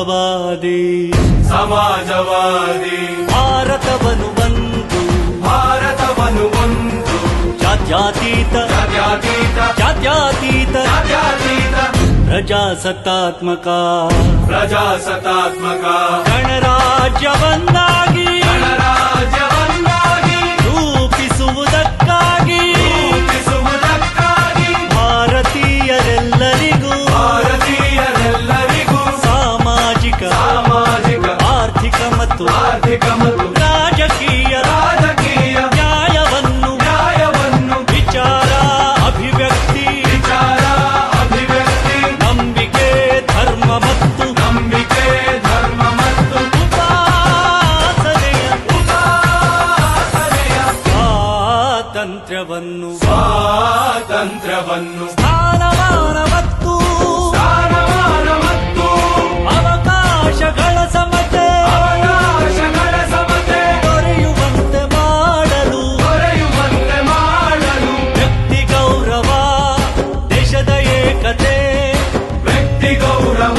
ಸಮಾಜವಾದಿ. ಸಮಾಜವಾದಿ. ಭಾರತವನ್ನು ಬಂದು ಭಾರತವನ್ನು ಬಂದು ಜಾತ್ಯತೀತ. ಜಾತ್ಯತೀತ. ಜಾತ್ಯಾತೀತ. ಜಾತ್ಯಾತೀತ. ಪ್ರಜಾಸತ್ತಾತ್ಮಕ. ಪ್ರಜಾಸತ್ತಾತ್ಮಕ. ಗಣರಾಜ್ಯವನ್ನಾಗಿ ಸ್ವಾತಂತ್ರ್ಯವನ್ನು ಸ್ವಾತಂತ್ರ್ಯವನ್ನು ಸ್ಥಾನಮಾನ ಮತ್ತು ಸ್ಥಾನಮಾನ ಮತ್ತು ಅವಕಾಶಗಳ ಸಮತೆ ಅವಕಾಶಗಳ ಸಮತೆ ದೊರೆಯುವಂತೆ ಮಾಡಲು ದೊರೆಯುವಂತೆ ಮಾಡಲು ವ್ಯಕ್ತಿ ಗೌರವ ದೇಶದ ಏಕತೆ ವ್ಯಕ್ತಿ ಗೌರವ